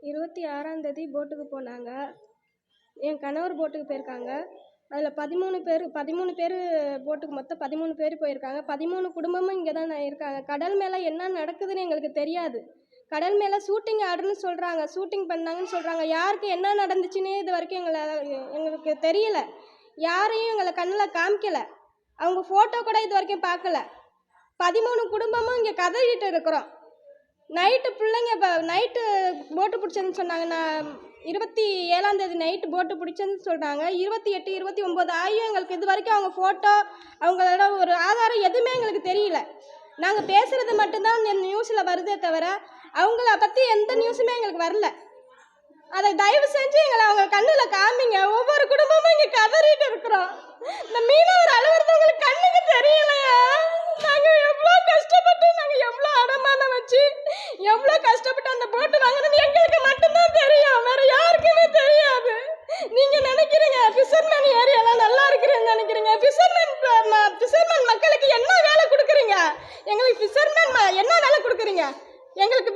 இருபத்தி ஆறாந்தேதி போட்டுக்கு போனாங்க. என் கணவர் போட்டுக்கு போயிருக்காங்க. அதில் பதிமூணு பேர் பதிமூணு பேர் போட்டுக்கு மொத்தம் பதிமூணு பேர் போயிருக்காங்க. பதிமூணு குடும்பமும் இங்கே தான் இருக்காங்க. கடல் மேலே என்ன நடக்குதுன்னு எங்களுக்கு தெரியாது. கடல் மேலே ஷூட்டிங் ஆடுன்னு சொல்கிறாங்க ஷூட்டிங் பண்ணாங்கன்னு சொல்கிறாங்க யாருக்கு என்ன நடந்துச்சுன்னே இது வரைக்கும் எங்களை எங்களுக்கு தெரியல. யாரையும் எங்களை கண்ணில் காமிக்கலை. அவங்க ஃபோட்டோ கூட இது வரைக்கும் பார்க்கல. பதிமூணு குடும்பமும் இங்கே கதறிட்டு இருக்கிறோம். நைட்டு பிள்ளைங்க இப்போ நைட்டு போட்டு பிடிச்சதுன்னு சொன்னாங்க நான் இருபத்தி ஏழாந்தேதி நைட்டு போட்டு பிடிச்சதுன்னு சொல்கிறாங்க இருபத்தி எட்டு இருபத்தி ஒம்பது ஆகியும் எங்களுக்கு இது வரைக்கும் அவங்க ஃபோட்டோ அவங்களோட ஒரு ஆதாரம் எதுவுமே எங்களுக்கு தெரியல. நாங்கள் பேசுகிறது மட்டும்தான் இந்த நியூஸில் வருதே தவிர அவங்கள பற்றி எந்த நியூஸுமே எங்களுக்கு வரல. அதை தயவு செஞ்சு எங்களை அவங்க கண்ணில் காமிங்க. ஒவ்வொரு குடும்பமும் இங்கே கதறிட்டு இருக்கிறோம். இந்த மீனவர் அலுவலகங்களுக்கு கண்ணுக்கு தெரியலையா. நாங்கள் எவ்வளோ கஷ்டப்பட்டு நாங்கள் எவ்வளோ அடமானம் வச்சு எவ்வளோ கஷ்டப்பட்டு அந்த போட்டு வாங்கணும்னு எங்களுக்கு மட்டும்தான் தெரியும் வேற யாருக்குமே தெரியாது நீங்க பிசர்மேன் ஃபிஷர்மேன் ஏரியாலாம் நல்லா இருக்குன்னு நினைக்கிறீங்க? பிசர்மேன் ஃபிஷர்மேன் மக்களுக்கு என்ன வேலை கொடுக்குறீங்க? எங்களுக்கு பிசர்மேன் என்ன வேலை கொடுக்குறீங்க? எங்களுக்கு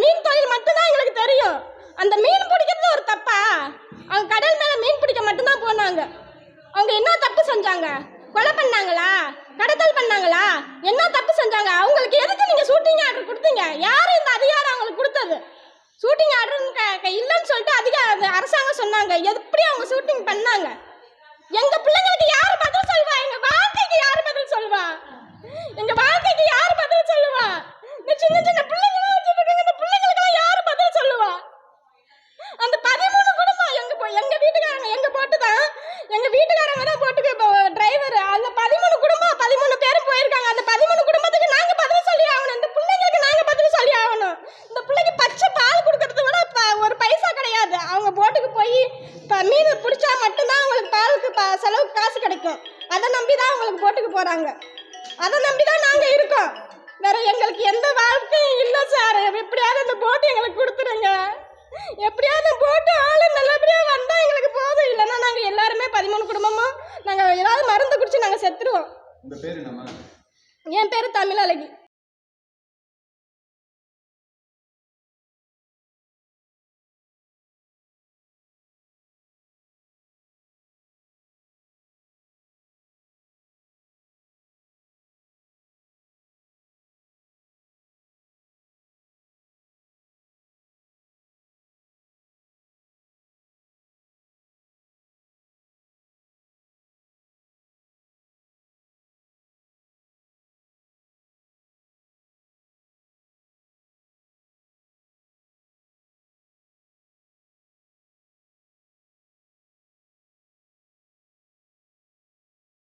மீன் தொழில் மட்டும்தான் எங்களுக்கு தெரியும். அந்த மீன் பிடிக்கிறது ஒரு தப்பா? அவங்க கடல் மேலே மீன் பிடிக்க மட்டும்தான் போனாங்க. அவங்க என்ன தப்பு செஞ்சாங்க? கொலை பண்ணாங்களா? கடத்தல் பண்ணாங்களா? என்ன தப்பு செஞ்சாங்க? அவங்களுக்கு எதுக்கு நீங்கள் ஷூட்டிங் ஆர்டர் கொடுத்தீங்க? யார் இந்த அதிகாரம் அவங்களுக்கு கொடுத்தது ஷூட்டிங் ஆர்டர் இல்லைன்னு சொல்லிட்டு அதிக அரசாங்கம் சொன்னாங்க. எப்படி அவங்க ஷூட்டிங் பண்ணாங்க? எங்க பிள்ளைங்களுக்கு யார் பதில் சொல்வா? எங்க வாழ்க்கைக்கு யார் பதில் சொல்வா? எங்க வாழ்க்கைக்கு யார் பதில் சொல்லுவா இந்த சின்ன சின்ன பிள்ளைங்க வச்சுட்டு இருக்காங்க இந்த பிள்ளைங்களுக்கெல்லாம் யார் பதில் சொல்லுவா அந்த பதிமூணு குடும்பம் எங்க போ- எங்க வீட்டுக்காரங்க எங்க போட்டு தான் எங்க வீட்டுக்காரங்க தான் போட்டுக்கு இப்போ டிரைவர் அந்த பதிமூணு குடும்பம் பதிமூணு பேரும் போயிருக்காங்க அந்த பதிமூணு குடும்பத்துக்கு நாங்க பதில் சொல்லி ஆகணும் இந்த பிள்ளைங்களுக்கு நாங்க பதில் சொல்லி ஆகணும் இந்த பிள்ளைக்கு பச்சை பால் கொடுக்கறத விட ப- ஒரு பைசா கிடையாது அவங்க போட்டுக்கு போய் மீன் பிடிச்சா மட்டும்தான் அவங்களுக்கு பாலுக்கு ப- செலவுக்கு காசு கிடைக்கும். அதை நம்பி தான் அவங்களுக்கு போட்டுக்கு போறாங்க. அதை நம்பி தான் நாங்க இருக்கோம். வேற எங்களுக்கு எந்த வாழ்க்கையும் இல்லை சார். எப்படியாவது இந்த போட்டு எங்களுக்கு கொடுத்துருங்க. எப்படியாவது போட்டு ஆளு நல்லபடியாக வந்தால் எங்களுக்கு போதும். இல்லைன்னா நாங்கள் எல்லாருமே பதிமூணு குடும்பமும் நாங்கள் ஏதாவது மருந்து குடிச்சு நாங்கள் செத்துருவோம். பேர் என் பேர் தமிழழகி.